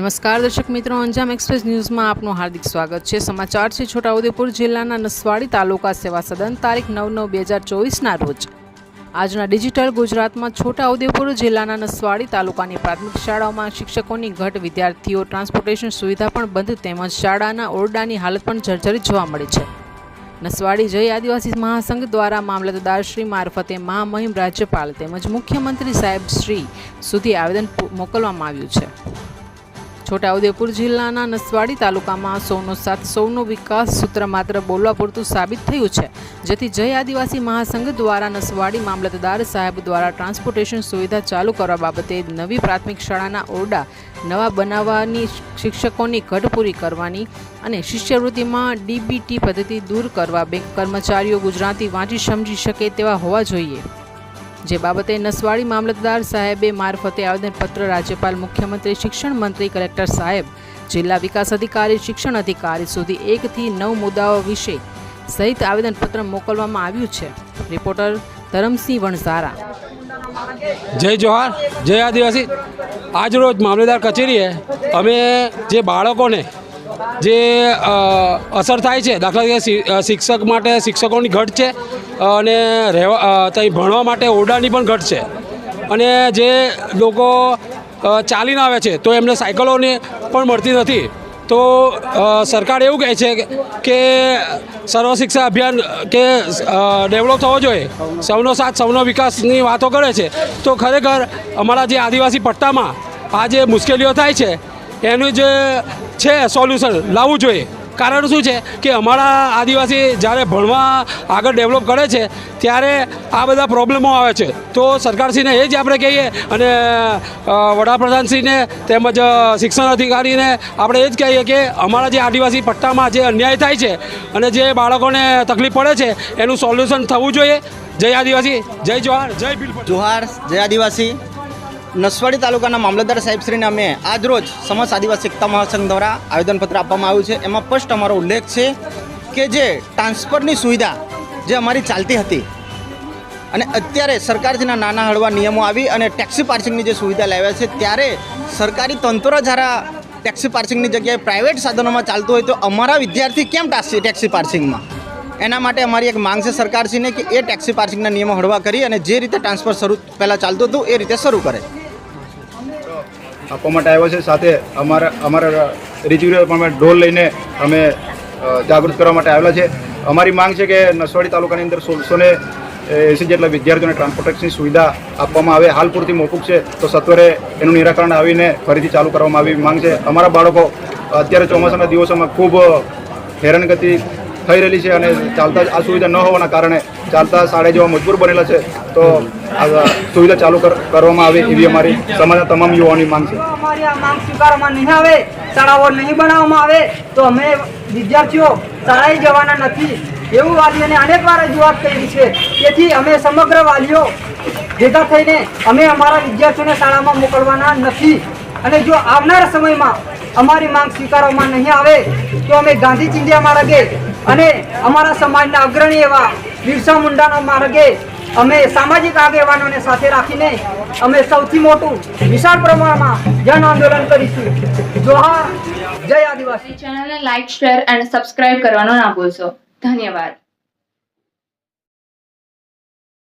નમસ્કાર દર્શક મિત્રો, અંજામ એક્સપ્રેસ ન્યૂઝમાં આપનું હાર્દિક સ્વાગત છે. સમાચાર છે, છોટાઉદેપુર જિલ્લાના નસવાડી તાલુકા સેવા સદન તારીખ નવ નવ બે હજાર ચોવીસના રોજ. આજના ડિજિટલ ગુજરાતમાં છોટાઉદેપુર જિલ્લાના નસવાડી તાલુકાની પ્રાથમિક શાળાઓમાં શિક્ષકોની ઘટ, વિદ્યાર્થીઓ ટ્રાન્સપોર્ટેશન સુવિધા પણ બંધ તેમજ શાળાના ઓરડાની હાલત પણ જર્જરિત જોવા મળી છે. નસવાડી જય આદિવાસી મહાસંઘ દ્વારા મામલતદારશ્રી મારફતે મહામહિમ રાજ્યપાલ તેમજ મુખ્યમંત્રી સાહેબ શ્રી સુધી આવેદન મોકલવામાં આવ્યું છે. છોટાઉદેપુર જિલ્લાના નસવાડી તાલુકામાં સૌનો સાથ સૌનો વિકાસ સૂત્ર માત્ર બોલવા પૂરતું સાબિત થયું છે. જેથી જય આદિવાસી મહાસંઘ દ્વારા નસવાડી મામલતદાર સાહેબ દ્વારા ટ્રાન્સપોર્ટેશન સુવિધા ચાલુ કરવા બાબતે નવી પ્રાથમિક શાળાના ઓરડા નવા બનાવવાની શિક્ષકોની ઘટ પૂરી કરવાની અને શિષ્યવૃત્તિમાં ડીબીટી પદ્ધતિ દૂર કરવા બેંક કર્મચારીઓ ગુજરાતી વાંચી સમજી શકે તેવા હોવા જોઈએ. જે બાબતે નસવાડી મામલતદાર સાહેબે મારફતે આવેદનપત્ર રાજ્યપાલ મુખ્યમંત્રી શિક્ષણ મંત્રી કલેક્ટર સાહેબ, જિલ્લા વિકાસ અધિકારી, શિક્ષણ અધિકારી સુધી એકથી નવ મુદ્દાઓ વિશે સહિત આવેદનપત્ર મોકલવામાં આવ્યું છે. રિપોર્ટર ધરમસિંહ વણઝારા. જય જોહાર, જય આદિવાસી. આજરોજ મામલતદાર કચેરીએ અમે જે બાળકોને જે અસર થાય છે, દાખલા તરીકે શિક્ષક માટે શિક્ષકોની ઘટ છે અને રહેવા ત્યાં ભણવા માટે ઓરડાની પણ ઘટ છે. અને જે લોકો ચાલીને આવે છે, તો એમને સાયકલોની પણ મળતી નથી. તો સરકાર એવું કહે છે કે સર્વ શિક્ષા અભિયાન કે ડેવલપ થવો જોઈએ. સૌનો સાથ, સૌનો વિકાસની વાતો કરે છે. તો ખરેખર અમારા જે આદિવાસી પટ્ટામાં આ જે મુશ્કેલીઓ થાય છે, એનું જે છે સોલ્યુશન લાવવું જોઈએ. કારણ શું છે કે અમારા આદિવાસી જ્યારે ભણવા આગળ ડેવલપ કરે છે, ત્યારે આ બધા પ્રોબ્લેમો આવે છે. તો સરકારશ્રીને એ જ આપણે કહીએ અને વડાપ્રધાનશ્રીને તેમજ શિક્ષણ અધિકારીને આપણે એ જ કહીએ કે અમારા જે આદિવાસી પટ્ટામાં જે અન્યાય થાય છે અને જે બાળકોને તકલીફ પડે છે, એનું સોલ્યુશન થવું જોઈએ. જય આદિવાસી, જય જોહાર જય બિલ જોહાર, જય આદિવાસી. નસવાડી તાલુકાના મામલતદાર સાહેબશ્રીને અમે આજ રોજ સમસ્ત આદિવાસી એકતા મહાસંઘ દ્વારા આવેદનપત્ર આપવામાં આવ્યું છે. એમાં સ્પષ્ટ અમારો ઉલ્લેખ છે કે જે ટ્રાન્સફરની સુવિધા જે અમારી ચાલતી હતી અને અત્યારે સરકારથીના નાના હળવા નિયમો આવી અને ટેક્સી પાર્સિંગની જે સુવિધા લાવ્યા છે, ત્યારે સરકારી તંત્ર જ્યારે ટેક્સી પાર્સિંગની જગ્યાએ પ્રાઇવેટ સાધનોમાં ચાલતું હોય તો અમારા વિદ્યાર્થી કેમ ટાક્સી ટેક્સી પાર્સિંગમાં એના માટે અમારી એક માંગ છે સરકારશ્રીને કે એ ટેક્સી પાર્સિંગના નિયમો હળવા કરી અને જે રીતે ટ્રાન્સફર શરૂ, પહેલાં ચાલતું હતું એ રીતે શરૂ કરે. આપવા માટે આવ્યો છે. સાથે અમારા અમારા રિજ્યુઅલ પણ ઢોલ લઈને અમે જાગૃત કરવા માટે આવેલા છે. અમારી માંગ છે કે નસવાડી તાલુકાની અંદર સોળસો ને એસી જેટલા વિદ્યાર્થીઓને ટ્રાન્સપોર્ટેશનની સુવિધા આપવામાં આવે. હાલ પૂરતી મોકૂફ છે, તો સત્વરે એનું નિરાકરણ આવીને ફરીથી ચાલુ કરવામાં આવી માંગ છે. અમારા બાળકો અત્યારે ચોમાસાના દિવસોમાં ખૂબ હેરાનગતિ થઈ રહેલી છે અને ચાલતા આ સુવિધા ન હોવાના કારણે ચાલતા શાળા જેવા મજબૂર બનેલા છે, તો સુવિધા ચાલુ કર- કરવામાં આવે એવી અમારી સમાજના તમામ યુવાઓની માંગ છે. અમારી આ માંગ સ્વીકારવામાં નહીં આવે, શાળાઓ નહીં બનાવવામાં આવે, તો અમે વિદ્યાર્થીઓ શાળાએ જવાના નથી, એવું વાલીઓને અનેક વાર રજૂઆત કરી છે. તેથી અમે સમગ્ર વાલીઓ ભેગા થઈને અમે અમારા વિદ્યાર્થીઓને શાળામાં મોકલવાના નથી. અને જો આવનારા સમયમાં અમારી માંગ સ્વીકારવામાં નહીં આવે, તો અમે ગાંધી ચિંધ્યા માર્ગે અને અમારા સમાજના અગ્રણી એવા બિરસા મુંડાના માર્ગે અમે સામાજિક આગેવાનોને સાથે રાખીને અમે સૌથી મોટું વિશાળ પ્રમાણમાં જન આંદોલન કરીશું. જોહાર, જય આદિવાસી. ચેનલને લાઈક શેર એન્ડ સબસ્ક્રાઇબ કરવાનો ના ભૂલશો. ધન્યવાદ.